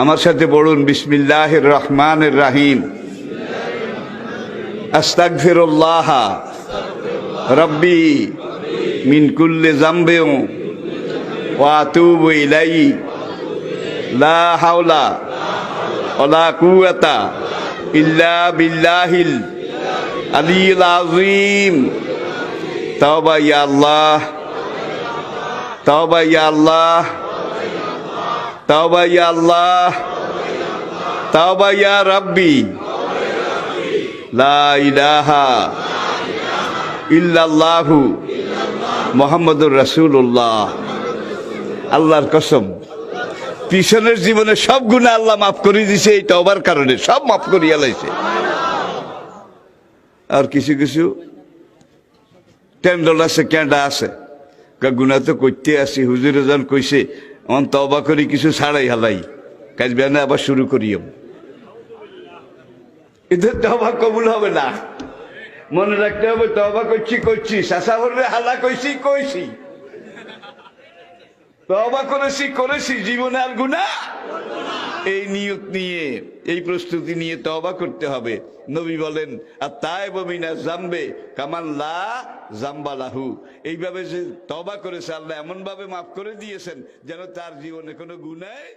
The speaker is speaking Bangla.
আমার সাথে পড়ুন বিসমিল্লাহ রহমান রাহিম। আস্তাগফিরুল্লাহ। রব্বি মিন কুল্লি জামবেও ওয়া আতুবু লা হাওলা ওয়ালা কুওয়াতা ইল্লা বিল্লাহিল আলিয়্যিল আযীম। তাওবা ইয়া আল্লাহ। তাওবা ইয়া আল্লাহ। তাওবা ইয়া আল্লাহ, তাওবা ইয়া রাব্বি, লা ইলাহা ইল্লাল্লাহু মোহাম্মদুর রাসূলুল্লাহ। আল্লাহর কসম, পিছনের জীবনে সব গুণা আল্লাহ মাফ করে দিছে, এই তওবার কারণে সব মাফ করিয়া লাইছে। আর কিছু কিছু টেন্ডল আছে ক্যান্ডা আছে। গুণা তো করতে আসি, হুজুরে যখন কইছে অন তবা করি, কিছু ছাড়াই হালাই। কাজ বেনা আবার শুরু করি এদের তবা কবুল হবে না। মনে রাখতে হবে তবা করছি করছি। শাসা বললে হালা কইছি কইছি তবা করেছি করেছি, জীবনে আর গুণা এই নিয়ত নিয়ে, এই প্রস্তুতি নিয়ে তবা করতে হবে। নবী বলেন আর তাই বমিনা জামবে কামাল্লা জাম্বালাহু এইভাবে যে তবা করেছে, আল্লাহ এমনভাবে মাফ করে দিয়েছেন, যেন তার জীবনে কোনো গুণায়